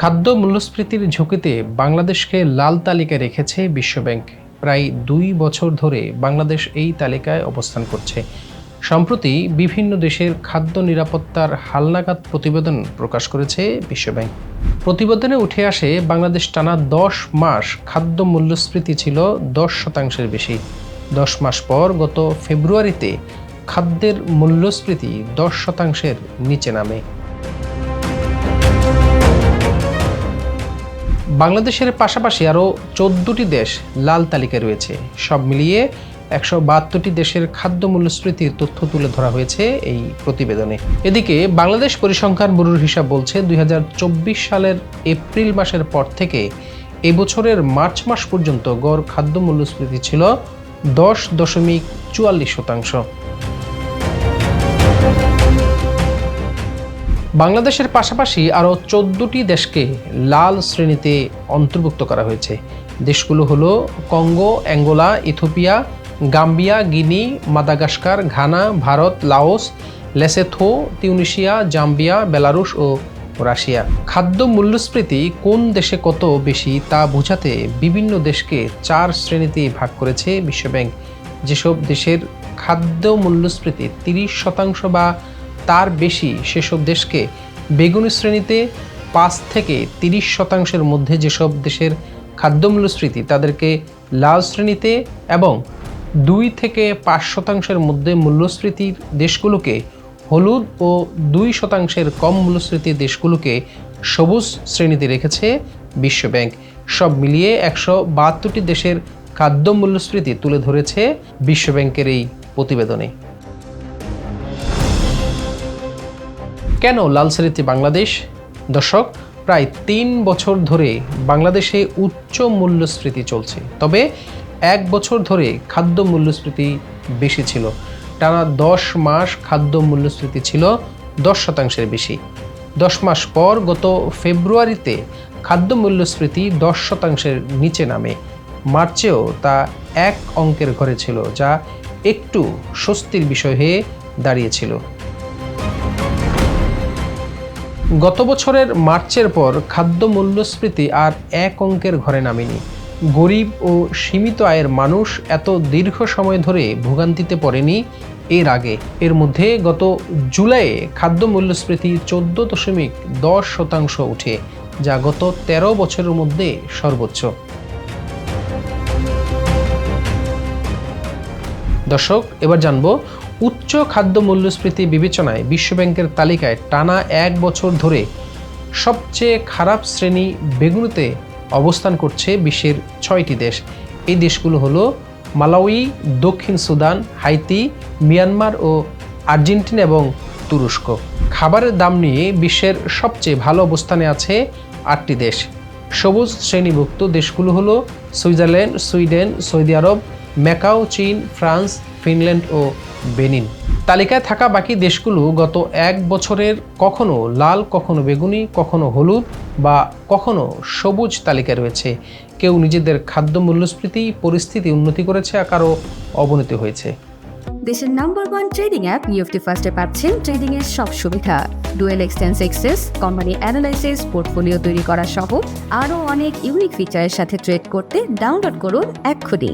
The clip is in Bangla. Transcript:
খাদ্য মূল্যস্ফীতির ঝুঁকিতে বাংলাদেশকে লাল তালিকায় রেখেছে বিশ্বব্যাংক। প্রায় দুই বছর ধরে বাংলাদেশ এই তালিকায় অবস্থান করছে। সম্প্রতি বিভিন্ন দেশের খাদ্য নিরাপত্তার হালনাগাদ প্রতিবেদন প্রকাশ করেছে বিশ্বব্যাংক। প্রতিবেদনে উঠে আসে, বাংলাদেশ টানা দশ মাস খাদ্য মূল্যস্ফীতি ছিল দশ শতাংশের বেশি। দশ মাস পর গত ফেব্রুয়ারিতে খাদ্যের মূল্যস্ফীতি দশ শতাংশের নিচে নামে। বাংলাদেশের পাশাপাশি আরও চোদ্দোটি দেশ লাল তালিকায় রয়েছে। সব মিলিয়ে একশো বাহাত্তরটি দেশের খাদ্য মূল্যস্ফীতির তথ্য তুলে ধরা হয়েছে এই প্রতিবেদনে। এদিকে বাংলাদেশ পরিসংখ্যান ব্যুরোর হিসাব বলছে, দুই হাজার চব্বিশ সালের এপ্রিল মাসের পর থেকে এবছরের মার্চ মাস পর্যন্ত গড় খাদ্য মূল্যস্ফীতি ছিল দশ দশমিক চুয়াল্লিশ শতাংশ। বাংলাদেশের পাশাপাশি আরও চোদ্দোটি দেশকে লাল শ্রেণীতে অন্তর্ভুক্ত করা হয়েছে। দেশগুলো হলো Congo, Angola Ethiopia Gambia, Guinea, Madagascar, Ghana, Bharat, Laos, Lesotho Tunisia Zambia, Belarus ও রাশিয়া। খাদ্য মূল্যস্ফীতি কোন দেশে কত বেশি তা বোঝাতে বিভিন্ন দেশকে চার শ্রেণীতে ভাগ করেছে বিশ্বব্যাংক। যেসব দেশের খাদ্য মূল্যস্ফীতি তিরিশ শতাংশ বা তার বেশি সেসব দেশকে বেগুনি শ্রেণীতে পাঁচ থেকে তিরিশ শতাংশের মধ্যে যেসব দেশের খাদ্য মূল্যস্ফীতি তাদেরকে লাল শ্রেণীতে এবং দুই থেকে পাঁচ শতাংশের মধ্যে মূল্যস্ফীতির দেশগুলোকে হলুদ ও দুই শতাংশের কম মূল্যস্ফীতির দেশগুলোকে সবুজ শ্রেণীতে রেখেছে বিশ্বব্যাংক। সব মিলিয়ে একশো বাহাত্তরটি দেশের খাদ্য মূল্যস্ফীতি তুলে ধরেছে বিশ্বব্যাংকের এই প্রতিবেদনে। কেন লাল শ্রেণীতে বাংলাদেশ? দর্শক, প্রায় তিন বছর ধরে বাংলাদেশে উচ্চ মূল্যস্ফীতি চলছে। তবে এক বছর ধরে খাদ্য মূল্যস্ফীতি বেশি ছিল। টানা দশ মাস খাদ্য মূল্যস্ফীতি ছিল দশ শতাংশের বেশি। দশ মাস পর গত ফেব্রুয়ারিতে খাদ্য মূল্যস্ফীতি দশ শতাংশের নিচে নামে। মার্চেও তা এক অঙ্কের ঘরে ছিল, যা একটু স্বস্তির বিষয় হয়ে দাঁড়িয়েছিল। গত বছরের মার্চের পর খাদ্য মূল্যস্ফীতি আর এক অঙ্কের ঘরে নামেনি। গরিব ও সীমিত আয়ের মানুষ এত দীর্ঘ সময় ধরে ভোগান্তিতে পড়েনি এর আগে। এর মধ্যে গত জুলাইয়ে খাদ্য মূল্যস্ফীতি চোদ্দ দশমিক দশ শতাংশ উঠে, যা গত ১৩ বছরের মধ্যে সর্বোচ্চ। দর্শক, এবার জানব উচ্চ খাদ্য মূল্যস্ফীতি বিবেচনায় বিশ্বব্যাংকের তালিকায় টানা এক বছর ধরে সবচেয়ে খারাপ শ্রেণি বেগুনিতে অবস্থান করছে বিশ্বের ছয়টি দেশ। এই দেশগুলো হলো মালাউই, দক্ষিণ সুদান, হাইতি, মিয়ানমার ও আর্জেন্টিনা এবং তুরস্ক। খাবারের দাম নিয়ে বিশ্বের সবচেয়ে ভালো অবস্থানে আছে আটটি দেশ। সবুজ শ্রেণীভুক্ত দেশগুলো হলো Switzerland, Sweden, Saudi Arabia, Macau, চীন, ফ্রান্স, ফিনল্যান্ড ও বেনিন। তালিকায় থাকা বাকি দেশগুলো গত এক বছরের কখনো লাল, কখনো বেগুনি, কখনো হলুদ বা কখনো সবুজ তালিকায় রয়েছে। কেউ নিজেদের খাদ্য মূল্যস্ফীতি, পরিস্থিতি উন্নতি করেছে আর কারও অবনতি হয়েছে। দেশের নাম্বার ওয়ান ট্রেডিং অ্যাপ নিউফটি ফার্স্টে পাচ্ছেন ট্রেডিং এর সব সুবিধা। Dual এক্সটেন্স access company analysis portfolio তৈরি করা সহ আরও অনেক ইউনিক ফিচারের সাথে ট্রেড করতে ডাউনলোড করুন এক্ষুনি।